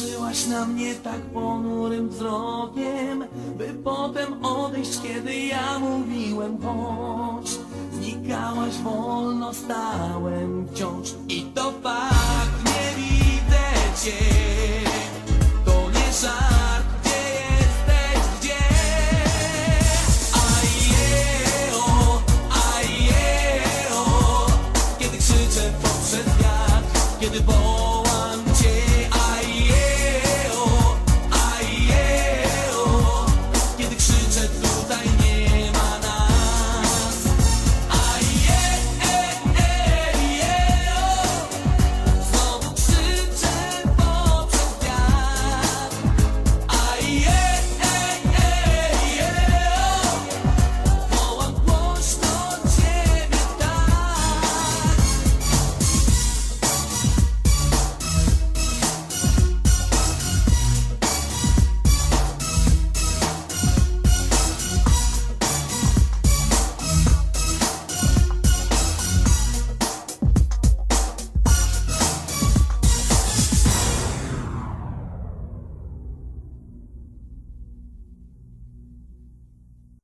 Patrzyłaś na mnie tak ponurym wzrokiem By potem odejść, kiedy ja mówiłem chodź. Znikałaś wolno, stałem wciąż